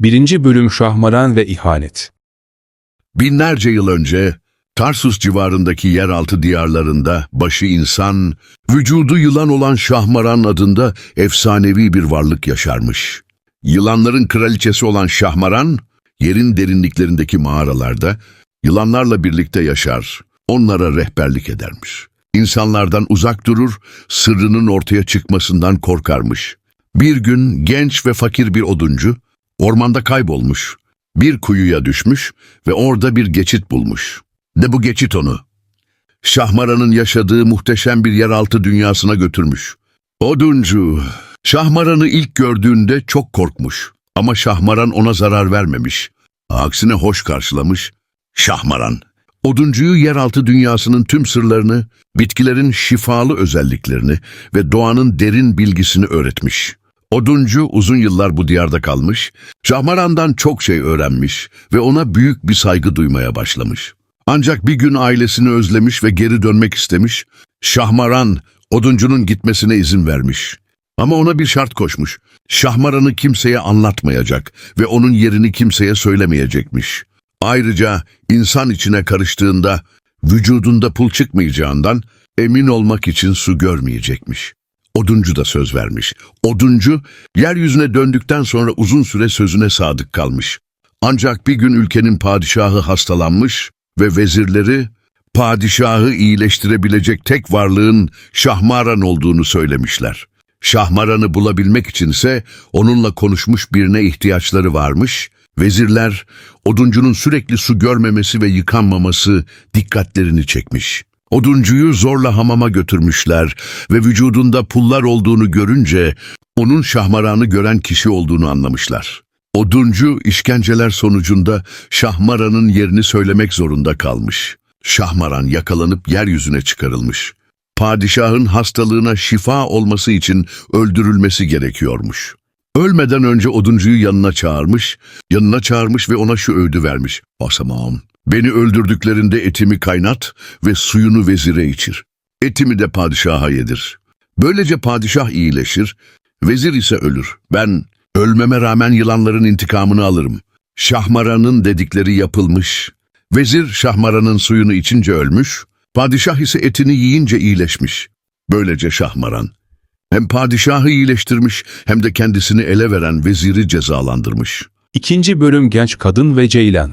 1. Bölüm Şahmaran ve İhanet Binlerce yıl önce Tarsus civarındaki yeraltı diyarlarında başı insan, vücudu yılan olan Şahmaran adında efsanevi bir varlık yaşarmış. Yılanların kraliçesi olan Şahmaran, yerin derinliklerindeki mağaralarda yılanlarla birlikte yaşar, onlara rehberlik edermiş. İnsanlardan uzak durur, sırrının ortaya çıkmasından korkarmış. Bir gün genç ve fakir bir oduncu ormanda kaybolmuş. Bir kuyuya düşmüş ve orada bir geçit bulmuş. De bu geçit onu. Şahmaran'ın yaşadığı muhteşem bir yeraltı dünyasına götürmüş. Oduncu, Şahmaran'ı ilk gördüğünde çok korkmuş. Ama Şahmaran ona zarar vermemiş. Aksine hoş karşılamış. Şahmaran, oduncuyu yeraltı dünyasının tüm sırlarını, bitkilerin şifalı özelliklerini ve doğanın derin bilgisini öğretmiş. Oduncu uzun yıllar bu diyarda kalmış, Şahmaran'dan çok şey öğrenmiş ve ona büyük bir saygı duymaya başlamış. Ancak bir gün ailesini özlemiş ve geri dönmek istemiş. Şahmaran, oduncunun gitmesine izin vermiş. Ama ona bir şart koşmuş. Şahmaran'ı kimseye anlatmayacak ve onun yerini kimseye söylemeyecekmiş. Ayrıca insan içine karıştığında vücudunda pul çıkmayacağından emin olmak için su görmeyecekmiş. Oduncu da söz vermiş. Oduncu, yeryüzüne döndükten sonra uzun süre sözüne sadık kalmış. Ancak bir gün ülkenin padişahı hastalanmış ve vezirleri padişahı iyileştirebilecek tek varlığın Şahmaran olduğunu söylemişler. Şahmaran'ı bulabilmek içinse onunla konuşmuş birine ihtiyaçları varmış. Vezirler, oduncunun sürekli su görmemesi ve yıkanmaması dikkatlerini çekmiş. Oduncuyu zorla hamama götürmüşler ve vücudunda pullar olduğunu görünce onun Şahmaran'ı gören kişi olduğunu anlamışlar. Oduncu işkenceler sonucunda Şahmaran'ın yerini söylemek zorunda kalmış. Şahmaran yakalanıp yeryüzüne çıkarılmış. Padişahın hastalığına şifa olması için öldürülmesi gerekiyormuş. Ölmeden önce oduncuyu yanına çağırmış, yanına çağırmış ve ona şu öğüdü vermiş. Asamam, beni öldürdüklerinde etimi kaynat ve suyunu vezire içir. Etimi de padişaha yedir. Böylece padişah iyileşir, vezir ise ölür. Ben ölmeme rağmen yılanların intikamını alırım. Şahmaran'ın dedikleri yapılmış. Vezir Şahmaran'ın suyunu içince ölmüş, padişah ise etini yiyince iyileşmiş. Böylece Şahmaran hem padişahı iyileştirmiş hem de kendisini ele veren veziri cezalandırmış. 2. Bölüm Genç Kadın ve Ceylan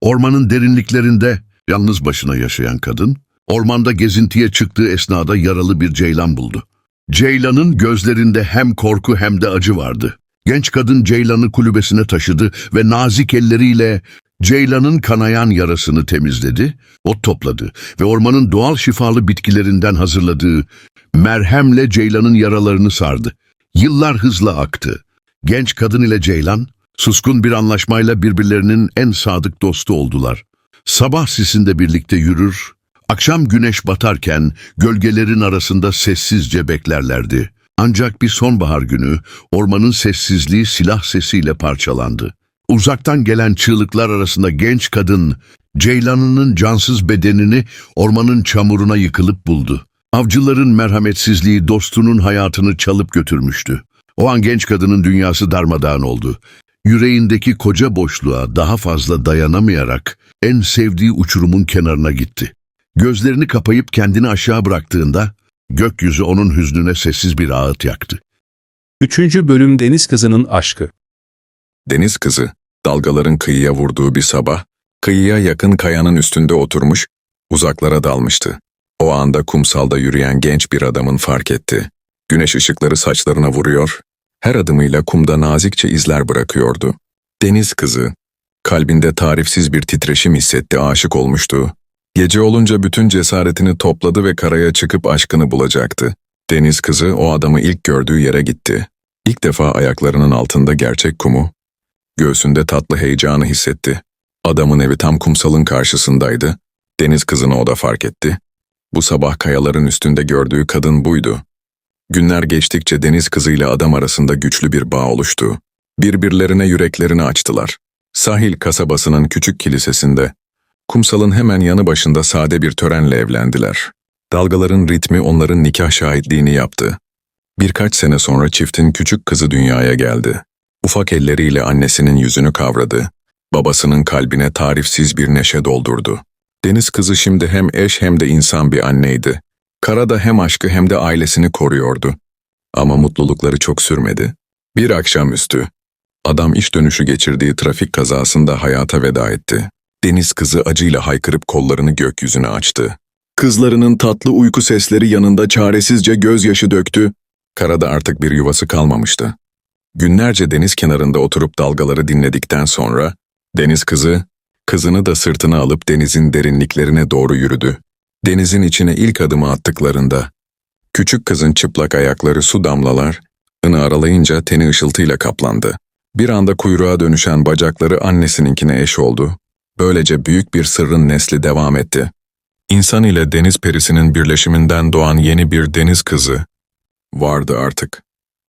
Ormanın derinliklerinde yalnız başına yaşayan kadın, ormanda gezintiye çıktığı esnada yaralı bir ceylan buldu. Ceylanın gözlerinde hem korku hem de acı vardı. Genç kadın ceylanı kulübesine taşıdı ve nazik elleriyle ceylanın kanayan yarasını temizledi, ot topladı ve ormanın doğal şifalı bitkilerinden hazırladığı merhemle ceylanın yaralarını sardı. Yıllar hızla aktı. Genç kadın ile ceylan, suskun bir anlaşmayla birbirlerinin en sadık dostu oldular. Sabah sisinde birlikte yürür, akşam güneş batarken gölgelerin arasında sessizce beklerlerdi. Ancak bir sonbahar günü ormanın sessizliği silah sesiyle parçalandı. Uzaktan gelen çığlıklar arasında genç kadın, ceylanının cansız bedenini ormanın çamuruna yıkılıp buldu. Avcıların merhametsizliği dostunun hayatını çalıp götürmüştü. O an genç kadının dünyası darmadağın oldu. Yüreğindeki koca boşluğa daha fazla dayanamayarak en sevdiği uçurumun kenarına gitti. Gözlerini kapayıp kendini aşağı bıraktığında gökyüzü onun hüznüne sessiz bir ağıt yaktı. 3. Bölüm Deniz Kızı'nın Aşkı Deniz kızı, dalgaların kıyıya vurduğu bir sabah, kıyıya yakın kayanın üstünde oturmuş, uzaklara dalmıştı. O anda kumsalda yürüyen genç bir adamın fark etti. Güneş ışıkları saçlarına vuruyor, her adımıyla kumda nazikçe izler bırakıyordu. Deniz kızı, kalbinde tarifsiz bir titreşim hissetti, aşık olmuştu. Gece olunca bütün cesaretini topladı ve karaya çıkıp aşkını bulacaktı. Deniz kızı o adamı ilk gördüğü yere gitti. İlk defa ayaklarının altında gerçek kumu, Göğsünde tatlı heyecanı hissetti. Adamın evi tam kumsalın karşısındaydı. Deniz kızını o da fark etti. Bu sabah kayaların üstünde gördüğü kadın buydu. Günler geçtikçe deniz kızıyla adam arasında güçlü bir bağ oluştu. Birbirlerine yüreklerini açtılar. Sahil kasabasının küçük kilisesinde, kumsalın hemen yanı başında sade bir törenle evlendiler. Dalgaların ritmi onların nikah şahitliğini yaptı. Birkaç sene sonra çiftin küçük kızı dünyaya geldi. Ufak elleriyle annesinin yüzünü kavradı. Babasının kalbine tarifsiz bir neşe doldurdu. Deniz kızı şimdi hem eş hem de insan bir anneydi. Karada hem aşkı hem de ailesini koruyordu. Ama mutlulukları çok sürmedi. Bir akşamüstü, adam iş dönüşü geçirdiği trafik kazasında hayata veda etti. Deniz kızı acıyla haykırıp kollarını gökyüzüne açtı. Kızlarının tatlı uyku sesleri yanında çaresizce gözyaşı döktü. Karada artık bir yuvası kalmamıştı. Günlerce deniz kenarında oturup dalgaları dinledikten sonra, deniz kızı, kızını da sırtına alıp denizin derinliklerine doğru yürüdü. Denizin içine ilk adımı attıklarında, küçük kızın çıplak ayakları su damlalar, ını aralayınca teni ışıltıyla kaplandı. Bir anda kuyruğa dönüşen bacakları annesininkine eş oldu. Böylece büyük bir sırrın nesli devam etti. İnsan ile deniz perisinin birleşiminden doğan yeni bir deniz kızı vardı artık.